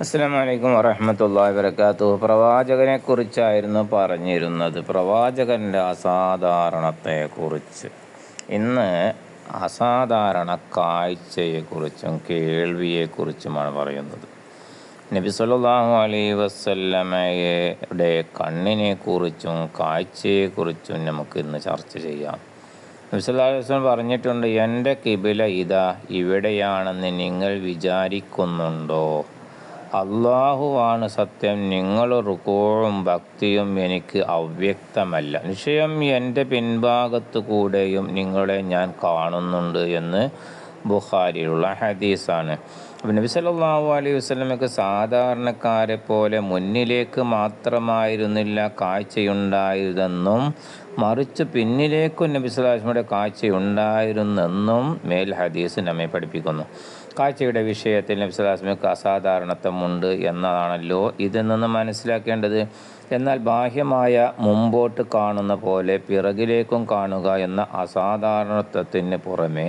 അസ്സാം വലൈക്കും വറഹമത്തല്ലാ വരക്കാത്തു പ്രവാചകനെ കുറിച്ചായിരുന്നു പറഞ്ഞിരുന്നത്. പ്രവാചകന്റെ അസാധാരണത്തെക്കുറിച്ച്. ഇന്ന് അസാധാരണ കാഴ്ചയെക്കുറിച്ചും കേൾവിയെക്കുറിച്ചുമാണ് പറയുന്നത്. നബി സല്ലല്ലാഹു അലൈഹി വസല്ലമയുടെ കണ്ണിനെക്കുറിച്ചും കാഴ്ചയെക്കുറിച്ചും നമുക്ക് ഇന്ന് ചർച്ച ചെയ്യാം. നബി സല്ലല്ലാഹു അലൈഹി പറഞ്ഞിട്ടുണ്ട് എന്റെ കിബില ഇതാ ഇവിടെയാണെന്ന് നിങ്ങൾ വിചാരിക്കുന്നുണ്ടോ? അള്ളാഹുവാണ് സത്യം. നിങ്ങൾ റുക്കോഴും ഭക്തിയും എനിക്ക് അവ്യക്തമല്ല. നിശ്ചയം എന്റെ പിൻഭാഗത്ത് കൂടെയും നിങ്ങളെ ഞാൻ കാണുന്നുണ്ട് എന്ന് ബുഖാരിയിലുള്ള ഹദീസാണ്. അപ്പം നബി സല്ലാഹു അലൈഹി വസല്ലമക്ക് സാധാരണക്കാരെ പോലെ മുന്നിലേക്ക് മാത്രമായിരുന്നില്ല കാഴ്ചയുണ്ടായതെന്നും മറിച്ച് പിന്നിലേക്കും നബി സ്വലാസ്മയുടെ കാഴ്ചയുണ്ടായിരുന്നെന്നും മേൽ ഹദീസ് നമ്മെ പഠിപ്പിക്കുന്നു. കാഴ്ചയുടെ വിഷയത്തിൽ നബി സ്വലാസ്മയ്ക്ക് അസാധാരണത്വമുണ്ട് എന്നതാണല്ലോ ഇതിൽ നിന്ന് മനസ്സിലാക്കേണ്ടത്. എന്നാൽ ബാഹ്യമായ മുമ്പോട്ട് കാണുന്ന പോലെ പിറകിലേക്കും കാണുക എന്ന അസാധാരണത്വത്തിന് പുറമെ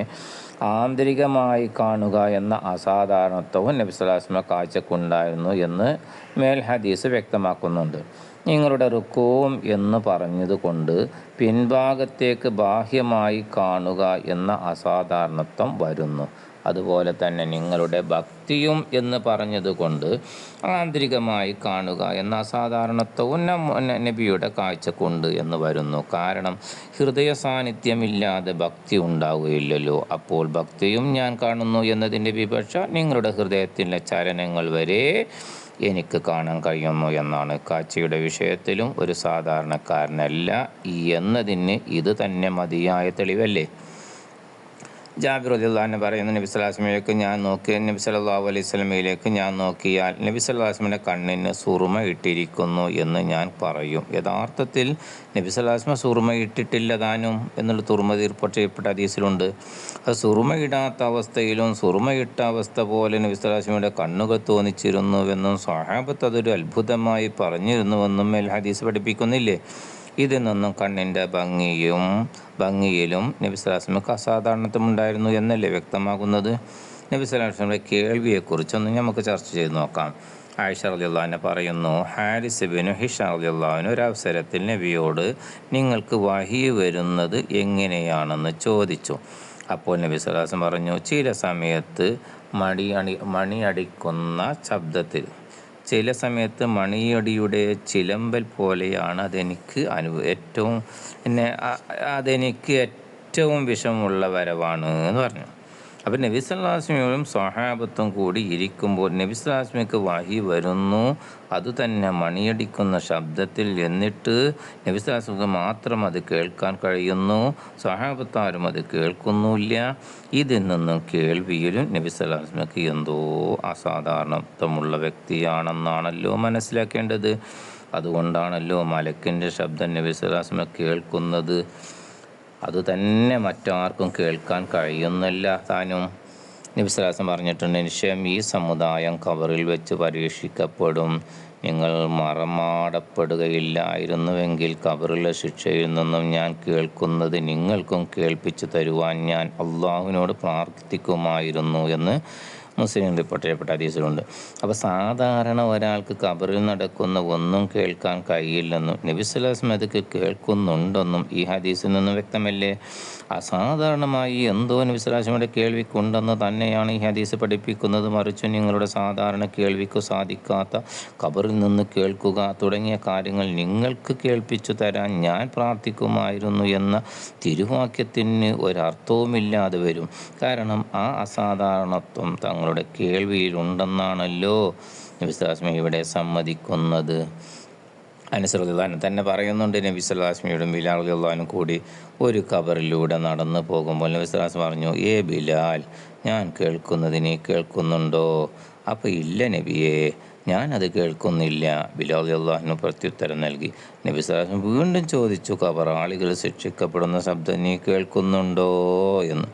ആന്തരികമായി കാണുക എന്ന അസാധാരണത്വവും നബി കാഴ്ചക്കുണ്ടായിരുന്നു എന്ന് മേൽ ഹദീസ് വ്യക്തമാക്കുന്നുണ്ട്. നിങ്ങളുടെ റുക്കോവും എന്ന് പറഞ്ഞതുകൊണ്ട് പിൻഭാഗത്തേക്ക് ബാഹ്യമായി കാണുക എന്ന അസാധാരണത്വം വരുന്നു. അതുപോലെ തന്നെ നിങ്ങളുടെ ഭക്തിയും എന്ന് പറഞ്ഞതുകൊണ്ട് ആന്തരികമായി കാണുക എന്ന അസാധാരണത്വവും നബിയുടെ കാഴ്ചക്കുണ്ട് എന്ന് വരുന്നു. കാരണം ഹൃദയ സാന്നിധ്യമില്ലാതെ ഭക്തി ഉണ്ടാവുകയില്ലല്ലോ. അപ്പോൾ ഭക്തിയും ഞാൻ കാണുന്നു എന്നതിന്റെ വിപക്ഷ നിങ്ങളുടെ ഹൃദയത്തിന്റെ ചലനങ്ങൾ വരെ എനിക്ക് കാണാൻ കഴിയുന്നു എന്നാണ്. കാച്ചിയുടെ വിഷയത്തിലും ഒരു സാധാരണക്കാരനല്ല. എന്നതിന് ഇത് തന്നെ മതിയായ തെളിവല്ലേ? ജാബിർ അലിള്ളഹാനെ പറയുന്നു നബി സ്വലാസ്മയിലേക്ക് ഞാൻ നോക്കി നബി സല്ലല്ലാഹു അലൈഹി സ്വലമയിലേക്ക് ഞാൻ നോക്കിയാൽ നബി സ്വലാസ്മിന്റെ കണ്ണിന് സുറുമ ഇട്ടിരിക്കുന്നു എന്ന് ഞാൻ പറയും. യഥാർത്ഥത്തിൽ നബി സ്വലാസ്മ സുറുമ ഇട്ടിട്ടില്ല താനും എന്നുള്ള തുറുമ തീർപ്പട്ട് ചെയ്യപ്പെട്ട അതീസിലുണ്ട് അത് സുറുമ ഇടാത്ത അവസ്ഥയിലും സുറുമ ഇട്ട അവസ്ഥ പോലെ നബി സ്വലാസ്മയുടെ കണ്ണുകൾ തോന്നിച്ചിരുന്നുവെന്നും സ്വഹാബത്ത് അതൊരു അത്ഭുതമായി പറഞ്ഞിരുന്നുവെന്നും എൽ ഹദീസ് പഠിപ്പിക്കുന്നില്ലേ? ഇതിൽ നിന്നും കണ്ണിന്റെ ഭംഗിയും ഭംഗിയിലും നബിസ്വലാസ്ലമിക്ക് അസാധാരണത്വം ഉണ്ടായിരുന്നു എന്നല്ലേ വ്യക്തമാകുന്നത്? നബി സ്വലാസ്മയുടെ കേൾവിയെക്കുറിച്ചൊന്ന് നമുക്ക് ചർച്ച ചെയ്ത് നോക്കാം. ആയിഷ റളിയല്ലാഹുവിനെ പറയുന്നു ഹാരിസ് ബിനു ഹിഷ റളിയല്ലാഹുവിന് ഒരു അവസരത്തിൽ നബിയോട് നിങ്ങൾക്ക് വഹി വരുന്നത് എങ്ങനെയാണെന്ന് ചോദിച്ചു. അപ്പോൾ നബി സ്വലാസം പറഞ്ഞു ചില സമയത്ത് മണി അണി മണിയടിക്കുന്ന ശബ്ദത്തിൽ ചില സമയത്ത് മണിയടിയുടെ ചിലമ്പൽ പോലെയാണ് അതെനിക്ക് അനുഭവ ഏറ്റവും പിന്നെ അതെനിക്ക് ഏറ്റവും വിഷമുള്ള വരവാണ് എന്ന് പറഞ്ഞു. അപ്പം നബിസ്വല്ലാസ്മിയോടും സഹാബത്തും കൂടി ഇരിക്കുമ്പോൾ നബി വാഹി വരുന്നു. അതുതന്നെ മണിയടിക്കുന്ന ശബ്ദത്തിൽ എന്നിട്ട് നബി സല്ലാസ്മിക്ക് മാത്രം അത് കേൾക്കാൻ കഴിയുന്നു. സഹാബത്താരും അത് കേൾക്കുന്നുമില്ല. ഇതിൽ നിന്നും കേൾവിയിലും നബിസ്വലാസ്മിക്ക് എന്തോ അസാധാരണത്വമുള്ള വ്യക്തിയാണെന്നാണല്ലോ മനസ്സിലാക്കേണ്ടത്. അതുകൊണ്ടാണല്ലോ മലക്കിന്റെ ശബ്ദം നബി സല്ലാസ്മ കേൾക്കുന്നത്. അത് തന്നെ മറ്റാർക്കും കേൾക്കാൻ കഴിയുന്നില്ല. താനും നിബിസലാസം പറഞ്ഞിട്ടുണ്ട് നിശ്ചയം ഈ സമുദായം കവറിൽ വെച്ച് പരീക്ഷിക്കപ്പെടും. നിങ്ങൾ മറമാടപ്പെടുകയില്ലായിരുന്നുവെങ്കിൽ കബറിലെ ശിക്ഷയിൽ നിന്നും ഞാൻ കേൾക്കുന്നത് നിങ്ങൾക്കും കേൾപ്പിച്ചു തരുവാൻ ഞാൻ അള്ളാഹുവിനോട് പ്രാർത്ഥിക്കുമായിരുന്നു എന്ന് മുസ്ലിം റിപ്പോർട്ട് ഹദീസിലുണ്ട് അപ്പോൾ സാധാരണ ഒരാൾക്ക് കബറിൽ നടക്കുന്ന ഒന്നും കേൾക്കാൻ കഴിയില്ലെന്നും നബിസ്വലാസ്മ അതൊക്കെ കേൾക്കുന്നുണ്ടെന്നും ഈ ഹദീസിൽ നിന്നും വ്യക്തമല്ലേ? അസാധാരണമായി എന്തോ നബിസ്വലാസ്മയുടെ കേൾവിക്കുണ്ടെന്ന് തന്നെയാണ് ഈ ഹദീസ് പഠിപ്പിക്കുന്നത്. മറിച്ച് നിങ്ങളുടെ സാധാരണ കേൾവിക്ക് സാധിക്കാത്ത കബറിൽ നിന്ന് കേൾക്കുക തുടങ്ങിയ കാര്യങ്ങൾ നിങ്ങൾക്ക് കേൾപ്പിച്ചു തരാൻ ഞാൻ പ്രാർത്ഥിക്കുമായിരുന്നു എന്ന തിരുവാക്യത്തിന് ഒരർത്ഥവുമില്ലാതെ വരും. കാരണം ആ അസാധാരണത്വം തങ്ങളുടെ കേൾവിയിലുണ്ടെന്നാണല്ലോ നബിസ്വലാസ്മി ഇവിടെ സമ്മതിക്കുന്നത്. അനുസൃതാൻ തന്നെ പറയുന്നുണ്ട് നബി സല്ലാസ്മിയോടും ബിലാൽ അള്ളഹാനും കൂടി ഒരു കബറിലൂടെ നടന്നു പോകുമ്പോൾ നബി സ്വലാസ് പറഞ്ഞു ഏ ബിലാൽ ഞാൻ കേൾക്കുന്നതിനെ കേൾക്കുന്നുണ്ടോ? അപ്പോൾ ഇല്ല നബിയേ ഞാനത് കേൾക്കുന്നില്ല. ബിലാൽ അള്ളാഹിന് പ്രത്യുത്തരം നൽകി. നബി സ്വലാസ്മ വീണ്ടും ചോദിച്ചു കബർ ആളുകൾ ശിക്ഷിക്കപ്പെടുന്ന ശബ്ദം നീ കേൾക്കുന്നുണ്ടോ? എന്ന്.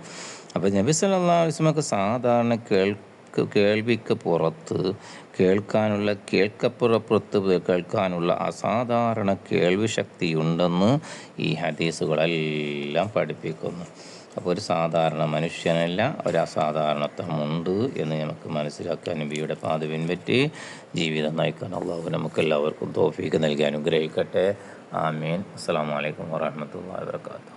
അപ്പോൾ നബി വസല്ലമക്ക് സാധാരണ കേൾക്ക് കേൾവിക്ക് പുറത്ത് കേൾക്കാനുള്ള കേൾക്കപ്പുറപ്പുറത്ത് കേൾക്കാനുള്ള അസാധാരണ കേൾവി ശക്തിയുണ്ടെന്ന് ഈ ഹദീസുകളെല്ലാം പഠിപ്പിക്കുന്നു. അപ്പോൾ ഒരു സാധാരണ മനുഷ്യനല്ല ഒരു അസാധാരണത്വമുണ്ട് എന്ന് നമുക്ക് മനസ്സിലാക്കാൻ നബിയുടെ പാത പിൻപറ്റി ജീവിതം നയിക്കാൻ അള്ളാഹു നമുക്ക് എല്ലാവർക്കും തോഫീക്ക് നൽകി അനുഗ്രഹിക്കട്ടെ. ആമീൻ. അസ്സാം വലൈക്കും വാഹമത്തല്ലാ വാത്തു